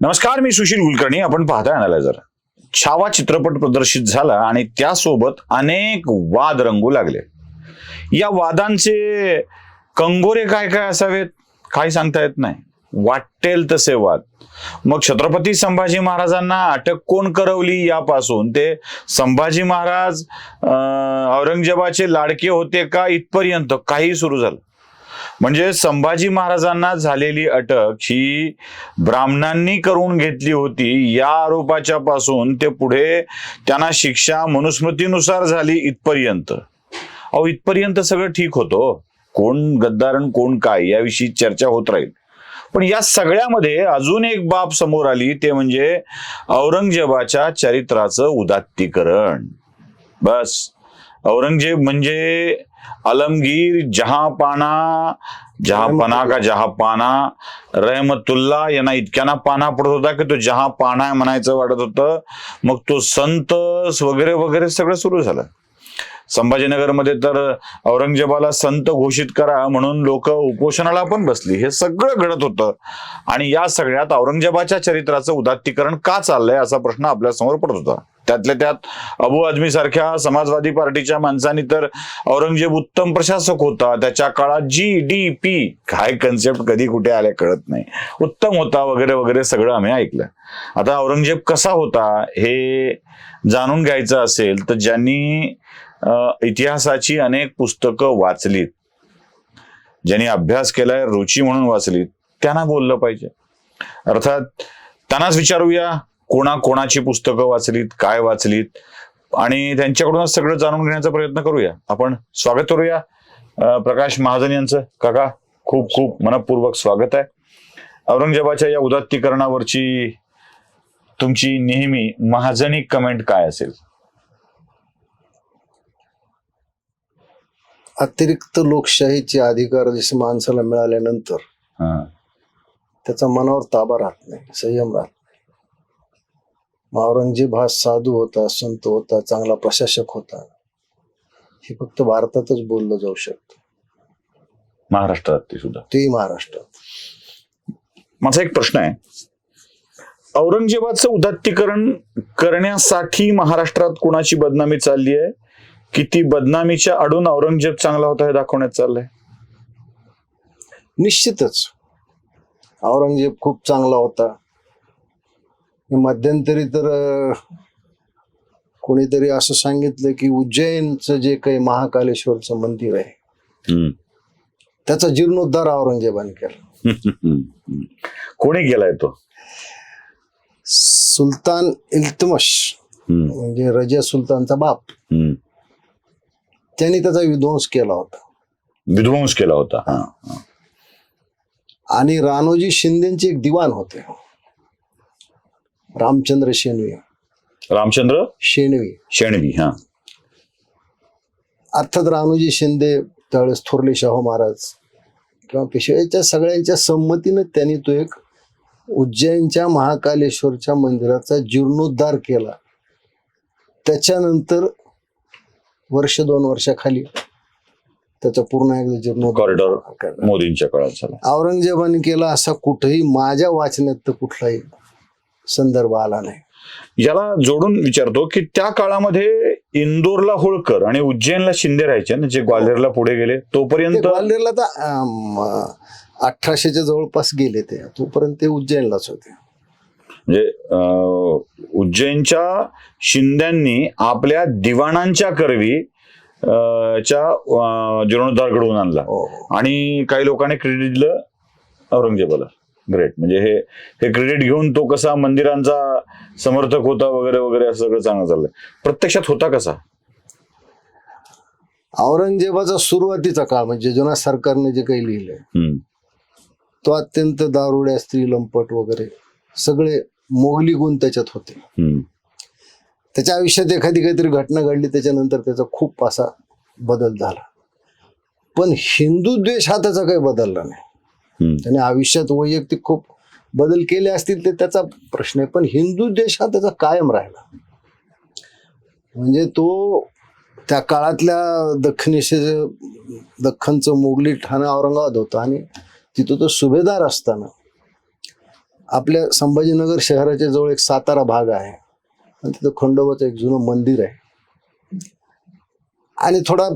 नमस्कार मी सुशील कुलकर्णी. आपण पाहताय अनालायझर छावा चित्रपट प्रदर्शित झाला आणि त्यासोबत अनेक वाद रंगू लागले. या वादांचे कंगोरे काय काय असावेत? काही सांगता येत नाही. वाटेल तसे वाद. मग छत्रपती संभाजी महाराजांना अटक कोण करवली यापासून? ते संभाजी महाराज औरंगजेबाचे लाडके होते का इथपर्यंत? काही सुरू झालं. म्हणजे संभाजी महाराजांना झालेली अटक ही ब्राह्मणांनी करून घेतली होती. या आरोपाच्या पासून ते पुढे त्यांना शिक्षा मनुस्मृतीनुसार झाली इथपर्यंत. अहो इथपर्यंत सगळं ठीक होतं. कोण गद्दारण कोण काय याविषयी चर्चा होत राहील. पण या सगळ्यामध्ये अजून एक बाब समोर आली ते म्हणजे औरंगजेबाच्या चरित्राचं उदात्तीकरण. बस. औरंगजेब म्हणजे अलमगीर जहापाना जहापाना का जहापाना रहमतुल्ला यांना इतक्याना पाना पडत होता की तो जहापाना म्हणायचं वाटत होतं. मग तो संत वगैरे वगैरे सगळं सुरू झालं. संभाजीनगरमध्ये तर औरंगजेबाला संत घोषित करा म्हणून लोक उपोषणाला पण बसली. हे सगळं घडत होतं. आणि या सगळ्यात औरंगजेबाच्या चरित्राचं उदात्तीकरण का चाललंय असा प्रश्न आपल्यासमोर पडत होता. त्यातल्या त्यात अबू आझमी सारख्या समाजवादी पार्टीच्या माणसांनी तर औरंगजेब उत्तम प्रशासक होता. त्याच्या काळात जी डी पी काय कन्सेप्ट कधी कुठे आले कळत नाही. उत्तम होता वगैरे वगैरे सगळं आम्ही ऐकलं. आता औरंगजेब कसा होता हे जाणून घ्यायचं असेल तर ज्यांनी इतिहासाची अनेक पुस्तकं वाचलीत. ज्यांनी अभ्यास केलाय रुची म्हणून वाचलीत त्यांना बोललं पाहिजे. अर्थात त्यांनाच विचारूया कोणा कोणाची पुस्तकं वाचलीत काय वाचलीत आणि त्यांच्याकडूनच सगळं जाणून घेण्याचा प्रयत्न करूया. आपण स्वागत करूया. प्रकाश महाजन यांचं. काका खूप खूप मनपूर्वक स्वागत आहे. औरंगजेबाच्या या उदात्तीकरणावरची तुमची नेहमी महाजनी कमेंट काय असेल? अतिरिक्त लोकशाहीचे अधिकार जसे माणसाला मिळाल्यानंतर हा. त्याचा मनावर ताबा राहत नाही संयम राहत नाही. औरंगजेब हा साधू होता संत होता चांगला प्रशासक होता. हे फक्त भारतातच बोललं जाऊ शकतं. महाराष्ट्रात ते सुद्धा. तेही महाराष्ट्रात. माझा एक प्रश्न आहे. औरंगजेबाचं उदात्तीकरण करण्यासाठी महाराष्ट्रात कुणाची बदनामी चालली आहे? की ती बदनामीच्या अडून औरंगजेब चांगला होता हे दाखवण्यात चाललंय निश्चितच औरंगजेब खूप चांगला होता मध्यंतरी तर कोणीतरी असं सांगितलं की उज्जैनचं जे काही महाकालेश्वरचं मंदिर आहे. त्याचा जीर्णोद्धार औरंगजेबाने केला कोणी गेलाय तो सुलतान इल्तमश. म्हणजे रजिया सुलतानचा बाप हम्म. त्यांनी त्याचा विध्वंस केला होता. विध्वंस केला होता. हा. हा. आणि रानोजी शिंदेचे एक दिवाण होते. रामचंद्र शेणवी. रामचंद्र शेणवी. शेणवी हा. अर्थात रानोजी शिंदे त्यावेळेस थोरले शाहू महाराज किंवा पेशव्याच्या सगळ्यांच्या संमतीनं त्यांनी तो एक उज्जैनच्या महाकालेश्वरच्या मंदिराचा जीर्णोद्धार केला. त्याच्यानंतर वर्ष दोन वर्षाखाली त्याचा पूर्ण एकदा कॉरिडॉर मोदींच्या काळात झाला. औरंगजेबाने केला असा कुठेही माझ्या वाचण्यात तर कुठलाही संदर्भ आला नाही. याला जोडून विचारतो की त्या काळामध्ये इंदोरला होळकर आणि उज्जैनला शिंदे राहायचे ना जे ग्वाल्हेरला पुढे गेले तोपर्यंत ग्वाल्हेरला तर अठराशेच्या जवळपास गेले ते. तोपर्यंत ते उज्जैनलाच होते. म्हणजे उज्जैनच्या शिंद्यांनी आपल्या दिवाणांच्या करवी च्या जीर्णोद्धार घडवून आणला. हो. आणि काही लोकांनी क्रेडिट दिलं औरंगजेबाला. ग्रेट म्हणजे हे हे क्रेडिट घेऊन तो कसा मंदिरांचा समर्थक होता वगैरे वगैरे असं सगळं चांगलं चाललंय प्रत्यक्षात होता कसा? औरंगजेबाचा सुरुवातीचा काळ म्हणजे जुना सरकारने जे काही लिहिलंय. तो अत्यंत दारुड्या स्त्री लंपट वगैरे सगळे मोगली गुण त्याच्यात होते. त्याच्या आयुष्यात एखादी काहीतरी घटना घडली त्याच्यानंतर त्याचा खूप असा बदल झाला पण हिंदू द्वेष हा त्याचा काही बदलला नाही. त्याने आयुष्यात वैयक्तिक खूप बदल केले असतील ते त्याचा प्रश्न आहे पण हिंदू देश हा त्याचा कायम राहिला म्हणजे तो त्या काळातल्या दक्षिणेचे दख्खनचं मोगली ठाणं औरंगाबाद होतं आणि तिथं तो सुभेदार असताना आपल्या संभाजीनगर शहराच्या जवळ एक सातारा भाग आहे. आणि तिथं खंडोबाचं एक जुनं मंदिर आहे. आणि थोडा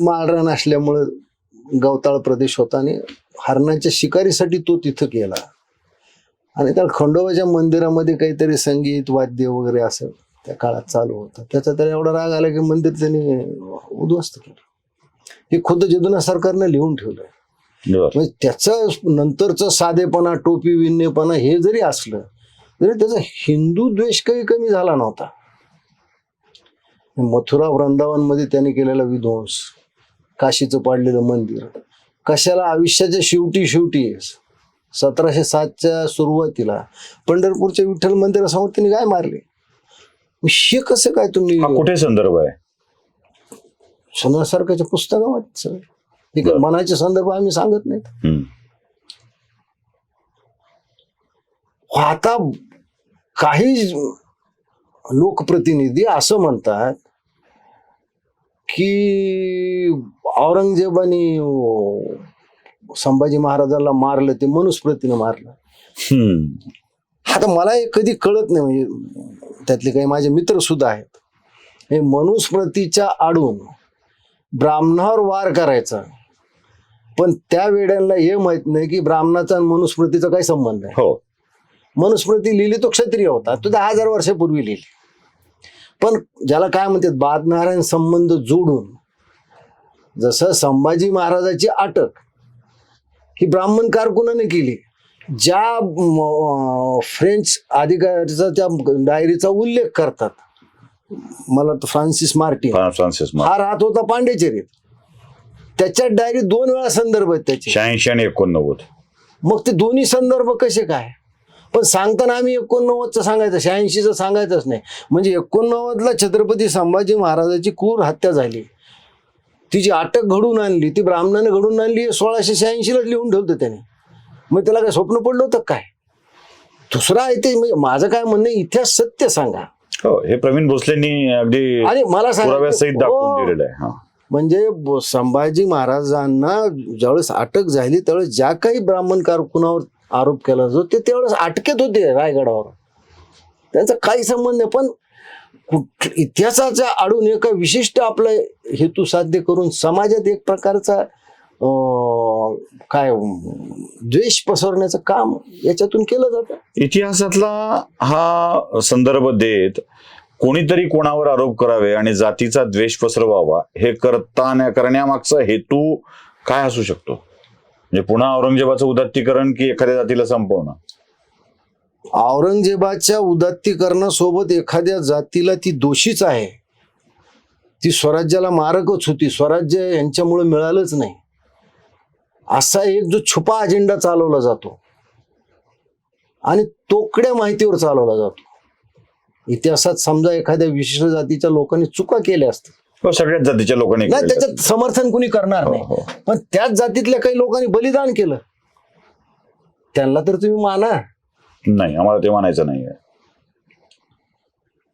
माळरान असल्यामुळं गवताळ प्रदेश होता आणि हरणाच्या शिकारीसाठी तो तिथं गेला. आणि त्या खंडोबाच्या मंदिरामध्ये काहीतरी संगीत वाद्य वगैरे असं त्या काळात चालू होतं. त्याचा त्याला एवढा राग आला की मंदिर त्यांनी उद्ध्वस्त केलं. हे खुद्द जदुना सरकारनं लिहून ठेवलं आहे म्हणजे त्याचं नंतरचं साधेपणा टोपी विणणेपणा हे जरी असलं तरी त्याचा हिंदू द्वेष काही कमी झाला नव्हता. मथुरा वृंदावनमध्ये त्याने केलेला विध्वंस काशीचं पाडलेलं मंदिर कशाला आयुष्याच्या शेवटी शेवटी सतराशे सातच्या सुरुवातीला पंढरपूरच्या विठ्ठल मंदिरासमोर त्यांनी काय मारले. हे कसं काय तुम्ही कुठे संदर्भ आहे? सरकारच्या पुस्तकामध्ये हे बरं. मनाचे संदर्भ आम्ही सांगत नाहीत हम्म. आता काही लोकप्रतिनिधी असं म्हणतात की औरंगजेबाने संभाजी महाराजाला मारलं ते मनुस्मृतीने मारलं. आता मला हे कधी कळत नाही म्हणजे त्यातले काही माझे मित्र सुद्धा आहेत हे मनुस्मृतीच्या आडून ब्राह्मणावर वार करायचा पण त्या वेड्यांना हे माहीत नाही की ब्राह्मणाचा आणि मनुस्मृतीचा काही संबंध आहे हो. मनुस्मृती लिहिली तो क्षत्रिय होता. तो दहा हजार वर्षापूर्वी लिहिली. पण ज्याला काय म्हणतात बादनारायण संबंध जोडून जसं संभाजी महाराजाची अटक ही ब्राह्मण कारकुनाने केली ज्या फ्रेंच अधिकाऱ्याचा त्या डायरीचा उल्लेख करतात. मला फ्रान्सिस मार्टिन. France Francis. हा राहत होता पांडेचेरीत. त्याच्या डायरीत दोन वेळा संदर्भ आहेत त्याचे. शहाऐंशी आणि एकोणनव्वद. मग ते दोन्ही संदर्भ कसे काय? पण सांगताना आम्ही एकोणनव्वदचं सांगायचं शहाऐंशीचं सांगायचंच नाही. म्हणजे एकोणनव्वदला छत्रपती संभाजी महाराजाची क्रूर हत्या झाली. तिची अटक घडून आणली ती ब्राह्मणाने घडून आणली सोळाशे शहाऐंशीला लिहून ठेवलं त्याने. मग त्याला काय स्वप्न पडलं होतं काय? दुसरा आहे ते म्हणजे माझं काय म्हणणं इतिहास सत्य सांगा. हो हे प्रवीण भोसलेंनी अगदी आणि मला सांगा दाखवून दिलेलं आहे. म्हणजे संभाजी महाराजांना ज्यावेळेस अटक झाली त्यावेळेस ज्या काही ब्राह्मण कारकुनावर आरोप केला जातो ते त्यावेळेस अटकेत होते रायगडावर. त्यांचा काही संबंध नाही पण कुठ इतिहासाच्या आडून एका विशिष्ट आपला हेतू साध्य करून समाजात एक प्रकारचा अं, काय द्वेष पसरण्याचं काम याच्यातून केलं जातं. इतिहासातला हा संदर्भ देत कोणीतरी कोणावर आरोप करावे आणि जातीचा द्वेष पसरवावा हे करताना करण्यामागचा हेतू काय असू शकतो? म्हणजे पुन्हा औरंगजेबाचं उदात्तीकरण की एखाद्या जातीला संपवणं? औरंगजेबाच्या उदात्तीकरणासोबत एखाद्या जातीला ती दोषीच आहे. ती स्वराज्याला मारकच होती. स्वराज्य यांच्यामुळे मिळालंच नाही. असा एक जो छुपा अजेंडा चालवला जातो. आणि तोकड्या माहितीवर चालवला जातो. इतिहासात समजा एखाद्या विशिष्ट जातीच्या लोकांनी चुका केल्या असतात हो, सगळ्याच जातीच्या लोकांनी नाही केलेलं. त्याच्यात समर्थन कुणी करणार हो, नाही. हो. पण त्याच जातीतल्या काही लोकांनी बलिदान केलं. त्यांना तर तुम्ही माना. नाही आम्हाला ते मानायचं नाही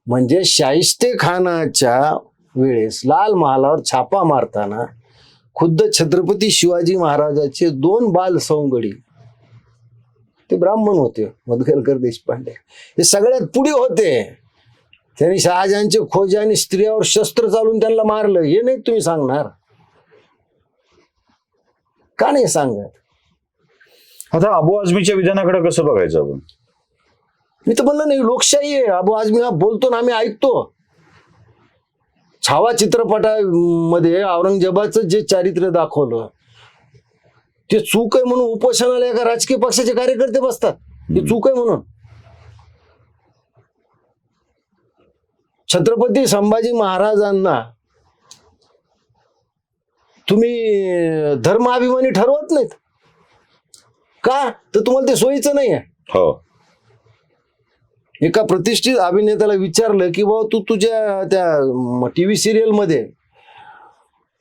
म्हणजे शाहिस्ते खानाच्या वेळेस लाल महालावर छापा मारताना खुद्द छत्रपती शिवाजी महाराजाचे दोन बाल सवंगडी ते ब्राह्मण होते मधुकरकर देशपांडे हे सगळ्यात पुढे होते. त्यांनी शहाजहानचे खोजे आणि स्त्रियावर शस्त्र चालून त्यांना मारलं. हे नाही तुम्ही सांगणार. का नाही सांगत? आता अबू आझमीच्या विधानाकडे कसं बघायचं आपण? मी तर म्हणलं नाही लोकशाही आहे. अबो आज मी हा बोलतो ना आम्ही ऐकतो. छावा चित्रपटामध्ये औरंगजेबाचं जे चारित्र्य दाखवलं ते चूक आहे म्हणून उपोषणाला एका राजकीय पक्षाचे कार्यकर्ते बसतात. हे चूक आहे म्हणून. छत्रपती संभाजी महाराजांना तुम्ही धर्माभिमानी ठरवत नाहीत? का? तर तुम्हाला ते सोयीचं नाही आहे हो. एका प्रतिष्ठित अभिनेत्याला विचारलं की बाबा तू तुझ्या त्या टी व्ही सिरियलमध्ये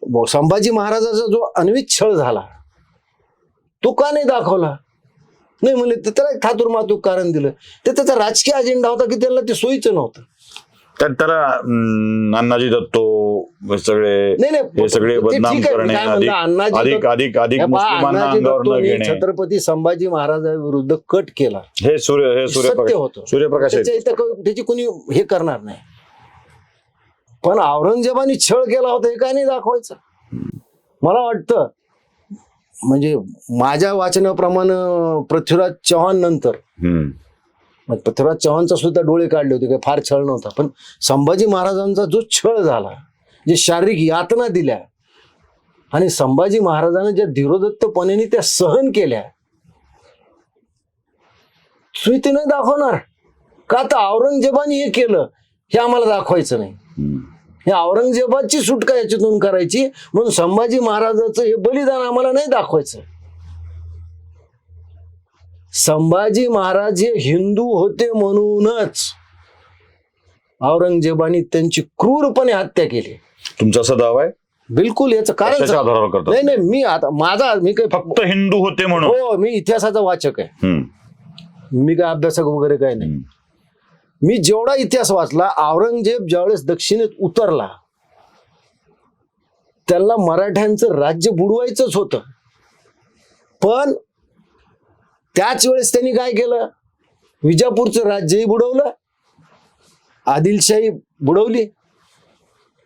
ब- संभाजी महाराजाचा जो अन्वित छळ झाला तो का नाही दाखवला? नाही म्हणले तर त्याला एक थातूर मातूक कारण दिलं. तर त्याचा राजकीय अजेंडा होता की त्याला ते सोयीचं नव्हतं. त्यात त्याला अण्णाजी दत्तो हे सगळे नाही नाही हे सगळे ते बदनाम ठीक आहे, मी करणे काय अधिक म्हणतो, अण्णाजी अधिक दत्तो- अधिक अधिक हे पहा, मुस्लिमांना अण्णाजी अंगावर न दत्तोनी घेणे. छत्रपती संभाजी महाराजांविरुद्ध कट केला. हे सूर्य हे सत्य सूर्यप्रकाश होतं. सूर्यप्रकाश. त्याच्या इथं त्याची कोणी हे करणार नाही. पण औरंगजेबाने छळ केला होता हे काय नाही दाखवायचं? मला वाटतं म्हणजे माझ्या वाचनाप्रमाणे पृथ्वीराज चव्हाण नंतर हम्म. मग पृथ्वीराज चव्हाणचा सुद्धा डोळे काढले होते काही फार छळ नव्हता. पण संभाजी महाराजांचा जो छळ झाला जे शारीरिक यातना दिल्या आणि संभाजी महाराजांना ज्या धीरोदत्तपणे त्या सहन केल्या तुम्ही ते नाही दाखवणार. का तर औरंगजेबाने हे केलं हे आम्हाला दाखवायचं नाही. हे औरंगजेबाची सुटका याच्यातून करायची म्हणून संभाजी महाराजाचं हे बलिदान आम्हाला नाही दाखवायचं. संभाजी महाराज हे हिंदू होते म्हणूनच औरंगजेबाने त्यांची क्रूरपणे हत्या केली. तुमचा असा दावा आहे? बिलकुल याचं कारण कशाच्या सांग- आधारावर करतात? नाही नाही मी आता माझा मी काही फक्त हिंदू होते म्हणून? हो मी इतिहासाचा वाचक आहे. हम्म. मी काय अभ्यासक वगैरे काही नाही. मी जेवढा इतिहास वाचला औरंगजेब ज्यावेळेस दक्षिणेत उतरला त्याला मराठ्यांचं राज्य बुडवायचंच होतं. पण त्याच वेळेस त्यांनी काय केलं? विजापूरचं राज्यही बुडवलं. आदिलशाही बुडवली.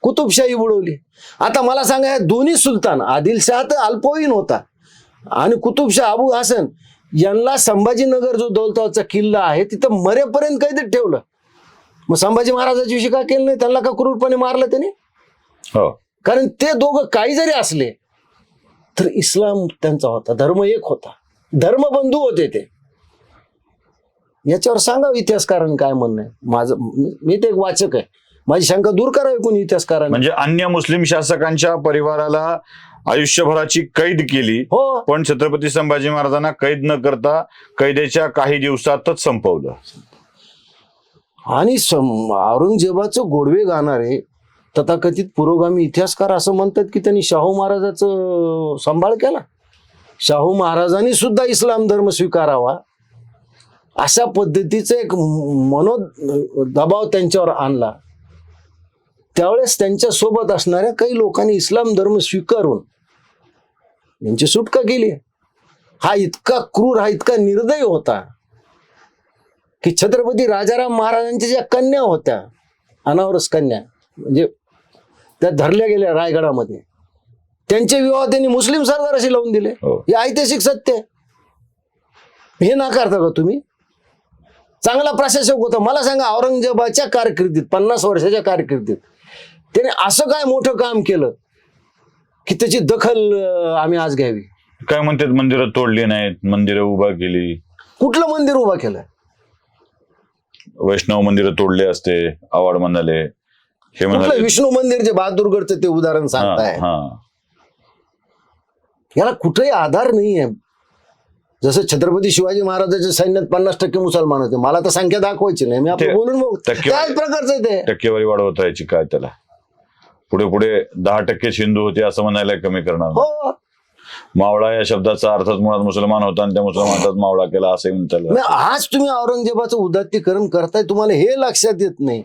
कुतुबशाही बुडवली. आता मला सांगा या दोन्ही सुलतान आदिलशाह तर अल्पवयीन होता आणि कुतुबशाह अबू हसन यांना संभाजीनगर जो दौलताबादचा किल्ला आहे तिथं मरेपर्यंत कैदेत ठेवलं. मग संभाजी महाराजाच्या विषयी का केलं नाही? त्यांना का क्रूरपणे मारलं त्याने? हो. कारण ते दोघं काही जरी असले तर इस्लाम त्यांचा होता धर्म एक होता. धर्मबंधू होते ते. याच्यावर सांगा इतिहासकारांनी काय म्हणणं आहे. माझं मी- ते एक वाचक आहे. माझी शंका दूर करावी कोणी इतिहासकारांनी. म्हणजे अन्य मुस्लिम शासकांच्या परिवाराला आयुष्यभराची कैद केली हो. पण छत्रपती संभाजी महाराजांना कैद न करता कैदेच्या काही दिवसातच संपवलं. आणि औरंगजेबाचं गोडवे गाणारे तथाकथित पुरोगामी इतिहासकार असं म्हणतात की त्यांनी शाहू महाराजाचं सांभाळ केला. शाहू महाराजांनी सुद्धा इस्लाम धर्म स्वीकारावा अशा पद्धतीचा एक मनो दबाव त्यांच्यावर आणला. त्यावेळेस त्यांच्यासोबत असणाऱ्या काही लोकांनी इस्लाम धर्म स्वीकारून यांची सुटका केली. हा इतका क्रूर हा इतका निर्दय होता की छत्रपती राजाराम महाराजांच्या ज्या कन्या होत्या अनावरस कन्या म्हणजे त्या धरल्या गेल्या रायगडामध्ये. त्यांचे विवाह त्यांनी मुस्लिम सरदाराशी लावून दिले. हो. हे ऐतिहासिक सत्य आहे. हे नाकारता का तुम्ही? चांगला प्रशासक होता. मला सांगा औरंगजेबाच्या कारकिर्दीत पन्नास वर्षाच्या कारकिर्दीत त्याने असं काय मोठं काम केलं की त्याची दखल आम्ही आज घ्यावी? काय म्हणतात मंदिरं तोडली नाहीत मंदिरं उभा केली. कुठलं मंदिर उभा केलं? वैष्णव मंदिरं तोडले असते आवाड म्हणाले. हे म्हणाले विष्णू मंदिर जे बहादूरगडचं ते उदाहरण सांगताय? याला कुठेही आधार नाही आहे जसं छत्रपती शिवाजी महाराजांच्या सैन्यात पन्नास टक्के मुसलमान होते. मला तर संख्या दाखवायची नाही. मी आपलं ते- बोलून बघ. टक्के- त्याच प्रकारचं आहे ते. टक्केवारी वाढवत राहायची काय त्याला? पुढे पुढे दहा टक्केच हिंदू होते असं म्हणायला कमी करणार. हो. मावळा या शब्दाचा अर्थच मुळात मुसलमान होता आणि त्या मुसलमानाचाच मावळा केला असंही म्हणता आज तुम्ही औरंगजेबाचं उदात्तीकरण करताय तुम्हाला हे लक्षात येत नाही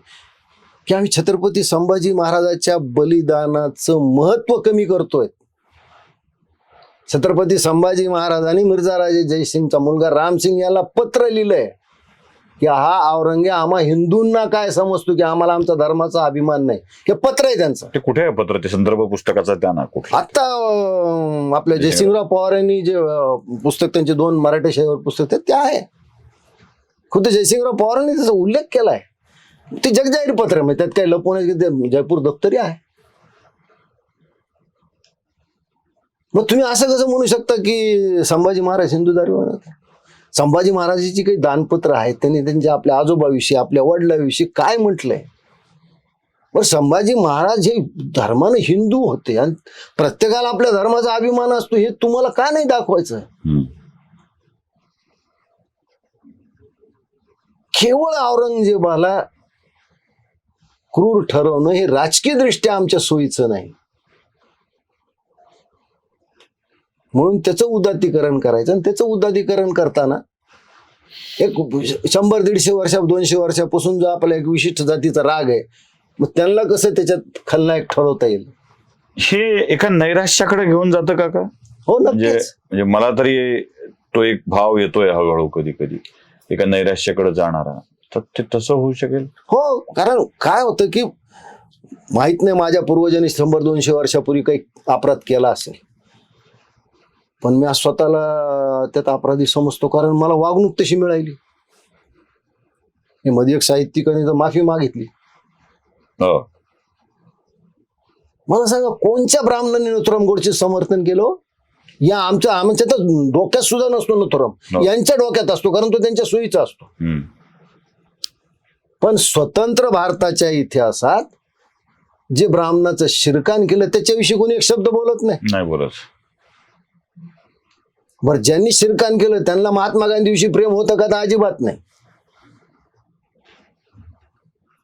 की आम्ही छत्रपती संभाजी महाराजाच्या बलिदानाचं महत्त्व कमी करतोय. छत्रपती संभाजी महाराजांनी मिर्झा राजे जयसिंगचा मुलगा रामसिंग याला पत्र लिहिलंय की हा औरंगे आम्हा हिंदूंना काय समजतो की आम्हाला आमचा धर्माचा अभिमान नाही. हे पत्र आहे त्यांचं. ते कुठे आहे पत्र? ते संदर्भ पुस्तकाचा त्या ना कुठे? आता अं, आपल्या जयसिंगराव पवार यांनी जे अं, पुस्तक त्यांचे दोन मराठी शाहीवर पुस्तक ते ते आहे. खुद्द जयसिंगराव पवारांनी त्याचा उल्लेख केलाय. ते जगजाहीर पत्र आहे, म्हणजे त्यात काही लपवण्याची ते जयपूर दप्तरी आहे. मग तुम्ही असं कसं म्हणू शकता की संभाजी महाराज हिंदू धर्म संभाजी महाराजांची काही दानपत्र आहेत त्यांनी त्यांच्या आपल्या आजोबाविषयी आपल्या वडिलाविषयी काय म्हटलंय? पण संभाजी महाराज हे धर्माने हिंदू होते आणि प्रत्येकाला आपल्या धर्माचा अभिमान असतो हे तुम्हाला का नाही दाखवायचं. केवळ औरंगजेबाला क्रूर ठरवणं हे राजकीय दृष्ट्या आमच्या सोयीचं नाही. म्हणून त्याचं उदातीकरण करायचं. आणि त्याचं उदातीकरण करताना एक शंभर दीडशे वर्षा दोनशे वर्षापासून जो आपला एक विशिष्ट जातीचा राग आहे मग त्यांना कसं त्याच्यात खलनायक ठरवता येईल? हे एका नैराश्याकडे घेऊन जातं का का? हो म्हणजे नक्कीच. म्हणजे मला तरी तो एक भाव येतोय हळूहळू कधी कधी एका नैराश्याकडे जाणारा. तर ते तसं होऊ शकेल? हो कारण काय होतं की माहीत नाही माझ्या पूर्वजांनी शंभर दोनशे वर्षापूर्वी काही अपराध केला असेल. पण मी आज स्वतःला त्यात अपराधी समजतो कारण मला वागणूक तशी मिळाली. मध्ये एक साहित्यिकाने तर माफी मागितली. हो. मला सांगा कोणत्या ब्राह्मणाने नथुराम गोडचे समर्थन केलं? या आमच्या आमच्या तर डोक्यात सुद्धा नसतो नथुराम. हो. यांच्या डोक्यात असतो कारण तो त्यांच्या सोयीचा असतो. पण स्वतंत्र भारताच्या इतिहासात जे ब्राह्मणाचं शिरकान केलं त्याच्याविषयी कोणी एक शब्द बोलत नाही. नाही बोलत. बरं ज्यांनी शिरकान केलं त्यांना महात्मा गांधीविषयी प्रेम होतं का? तर अजिबात नाही.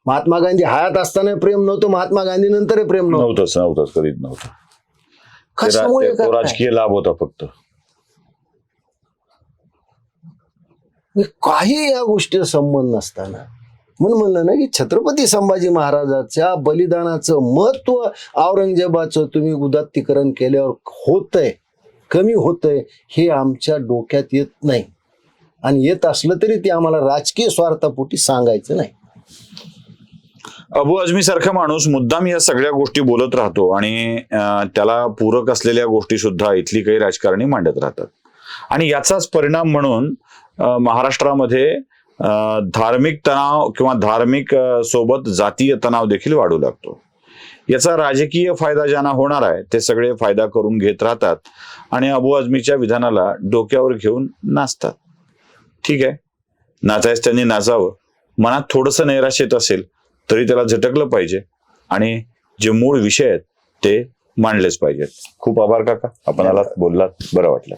महात्मा गांधी हयात असताना प्रेम नव्हतं महात्मा गांधी नंतर प्रेम नव्हतं. नव्हतंच नव्हतंच कधीच नव्हतं. कशामुळे ते-? राजकीय लाभ होता फक्त. म्हणजे काही या गोष्टीचा संबंध नसताना. म्हणून म्हणलं ना की छत्रपती संभाजी महाराजाच्या बलिदानाचं महत्त्व औरंगजेबाचं तुम्ही उदात्तीकरण केल्यावर होतंय. कमी होतंय हे आमच्या डोक्यात येत नाही. आणि येत असलं तरी ते आम्हाला राजकीय स्वार्थापोटी सांगायचं नाही. अबू अजमी सारखा माणूस मुद्दाम या सगळ्या गोष्टी बोलत राहतो आणि त्याला पूरक असलेल्या गोष्टी सुद्धा इथली काही राजकारणी मांडत राहतात. आणि याचाच परिणाम म्हणून महाराष्ट्रामध्ये धार्मिक तणाव किंवा धार्मिक सोबत जातीय तणाव देखील वाढू लागतो. याचा राजकीय फायदा ज्यांना होणार आहे ते सगळे फायदा करून घेत राहतात आणि अबू अजमीच्या विधानाला डोक्यावर घेऊन नाचतात. ठीक आहे. नाचायच त्यांनी नाचावं. मनात थोडंसं नैराश येत असेल तरी त्याला झटकलं पाहिजे आणि जे मूळ विषय आहेत ते मांडलेच पाहिजेत. खूप आभार काका. आपण आलात बोललात. बरं वाटलं.